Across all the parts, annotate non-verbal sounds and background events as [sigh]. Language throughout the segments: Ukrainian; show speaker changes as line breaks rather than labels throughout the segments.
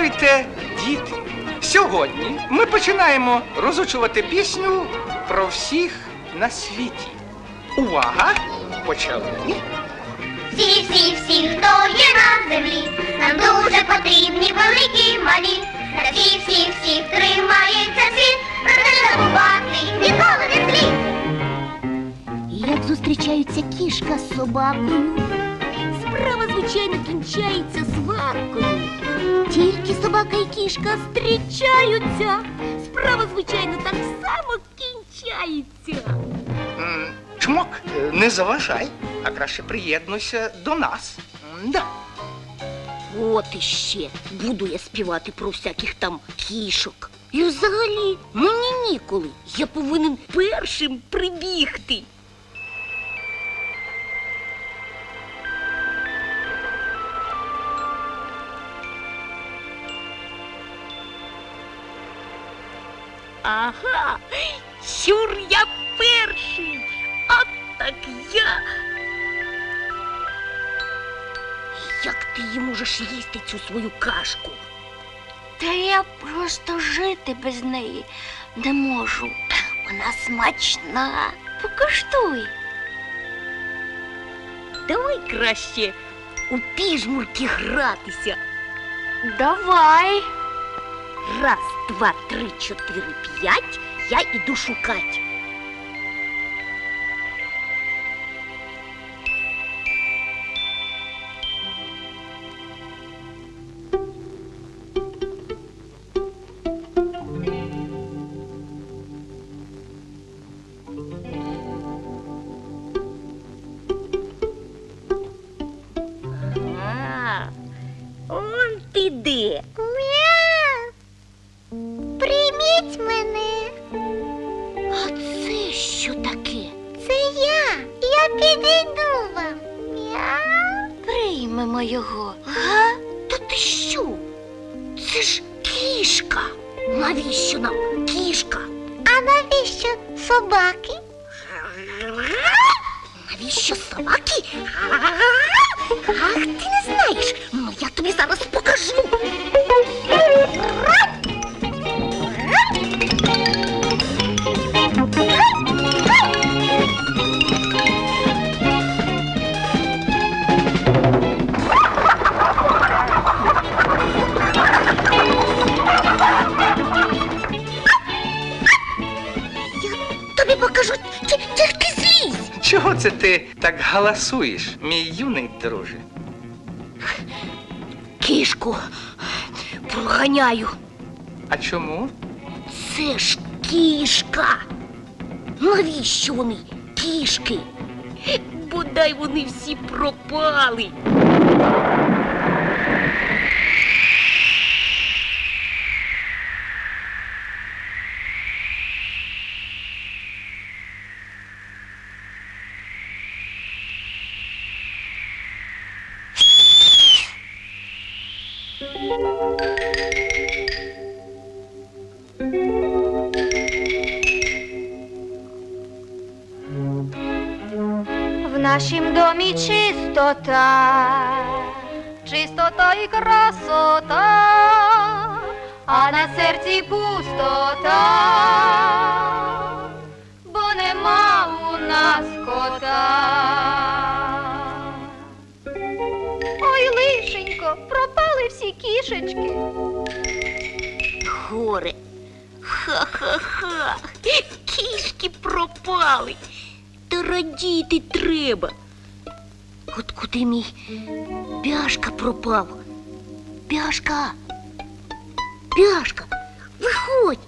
Здрастуйте, діти! Сьогодні ми починаємо розучувати пісню про всіх на світі. Увага! Почали!
Всі, всі, всі, хто є на землі, нам дуже потрібні великі малі. Та всі, всі, всі тримається світ, проте не забувати ніколи не слід.
Як зустрічаються кішка з собакою? Справа, звичайно, кінчається сваркою. Тільки собака і кішка зустрічаються. Справа, звичайно, так само кінчається.
М, Чмок, е, не заважай, а краще приєднуйся до нас. Да.
От іще буду я співати про всяких там кішок. І взагалі мені ніколи. Я повинен першим прибігти. Ага, щур я перший. От так я. Як ти її можеш їсти цю свою кашку?
Та я просто жити без неї не можу. Вона смачна. Покуштуй.
Давай краще у піжмурки гратися.
Давай.
Раз, два, три, четыре, п'ять. Я иду шукать.
Приймемо його.
Га? Та ти що? Це ж кішка. Навіщо нам кішка?
А навіщо собаки?
Навіщо собаки? Ах, ти не знаєш. Ну я тобі зараз покажу.
Так галасуєш, мій юний друже?
Кішку проганяю.
А чому?
Це ж кішка. Навіщо вони кішки? Бодай вони всі пропали.
Нашім домі чистота, чистота і красота, а на серці пустота, бо нема у нас кота. Ой, лишенько, пропали всі кішечки.
Горе. Ха-ха-ха. Кішки пропали. Радіти треба. От куди мій пяшка пропав? Пяшка. Пяшка, виходь.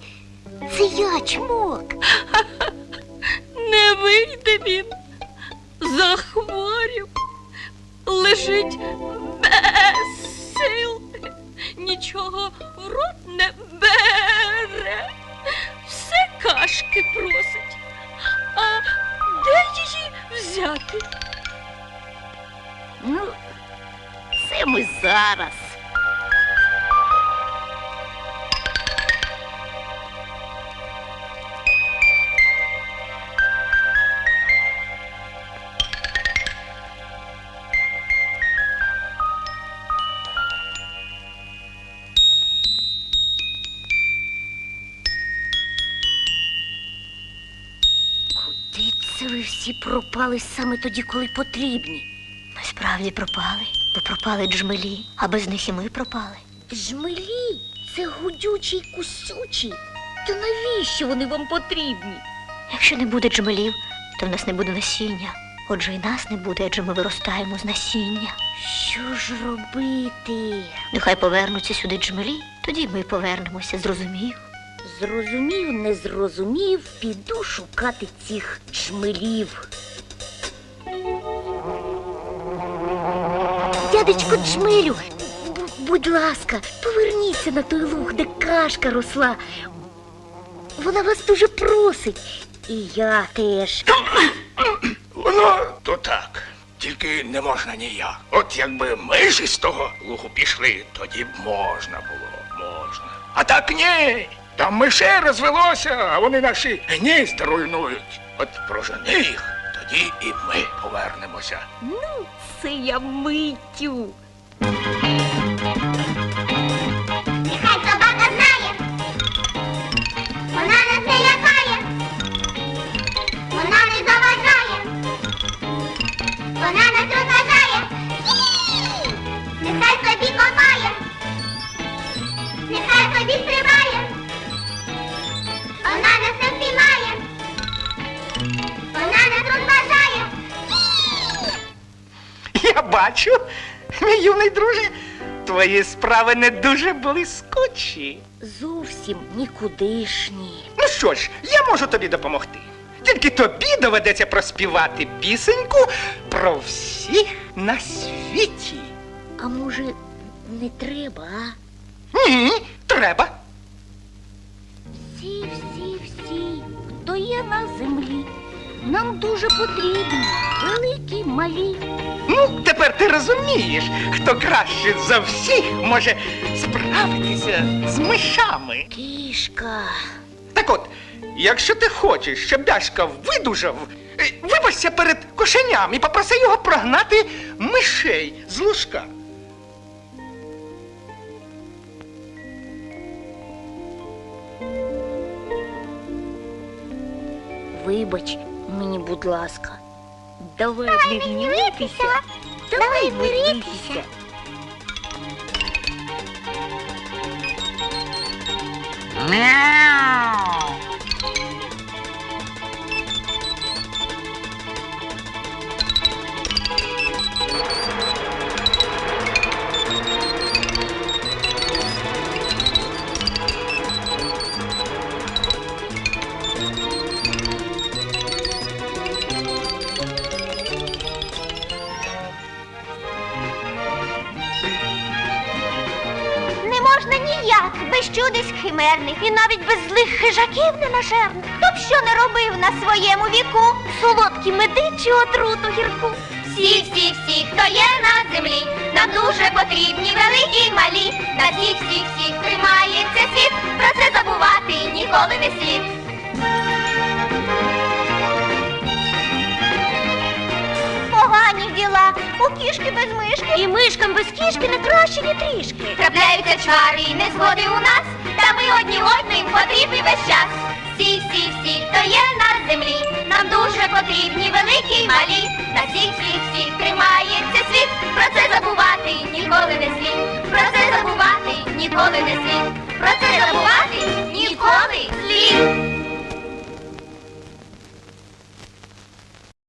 Це я чмок. [laughs]
Не вийде він. Захворів. Лежить без сил. Нічого в рот не бере. Все кашки просить.
Jaque. Hum? Semos horas. Всі пропали саме тоді, коли потрібні.
Ми справді пропали, бо пропали джмелі, а без них і ми пропали.
Жмелі це гудючі й кусючі. То навіщо вони вам потрібні?
Якщо не буде джмелів, то в нас не буде насіння. Отже, і нас не буде, адже ми виростаємо з насіння.
Що ж робити?
Нехай повернуться сюди джмелі, тоді ми повернемося, зрозумів.
Зрозумів, не зрозумів, піду шукати цих джмелів. Дядечко Джмелю, бу- будь ласка, поверніться на той луг, де кашка росла. Вона вас дуже просить. І я теж.
Воно то так. Тільки не можна ніяк. От якби миші з того лугу пішли, тоді б можна було, можна. А так ні. Там мишей розвелося, а вони наші гнізда руйнують. От прожени їх, тоді і ми повернемося.
Ну, це я миттю.
Я бачу, мій юний друже, твої справи не дуже блискучі.
Зовсім нікудишні.
Ну що ж, я можу тобі допомогти. Тільки тобі доведеться проспівати пісеньку про всіх на світі.
А може, не треба, а?
Ні, треба.
Всі, всі, всі, хто є на землі, нам дуже потрібні, великі, малі.
Ну, тепер ти розумієш, хто краще за всіх може справитися з мишами.
Кішка.
Так от, якщо ти хочеш, щоб Дашка видужав, е, вибачся перед кошеням і попроси його прогнати мишей з лужка.
Вибач мені, будь ласка. Давай, не гнівитися. Давай миритися.
Не можна ніяк, без чудес химерних і навіть без злих хижаків ненажерних. Хто б що не робив на своєму віку, солодкі меди чи отруту гірку. Всі, всі, всі, хто є на землі, нам дуже потрібні великі й малі. На всіх, всіх, всіх тримається світ, про це забувати ніколи не слід. У кішки без мишки. І мишкам без кішки не краще, ні трішки. Трапляються чвари і незгоди у нас, та ми одні одним потрібні весь час. Всі, всі, всі, хто є на землі, нам дуже потрібні великі й малі. На всіх, всіх, всіх тримається світ, про це забувати ніколи не слід. Про це забувати ніколи не слід. Про це забувати ніколи слід.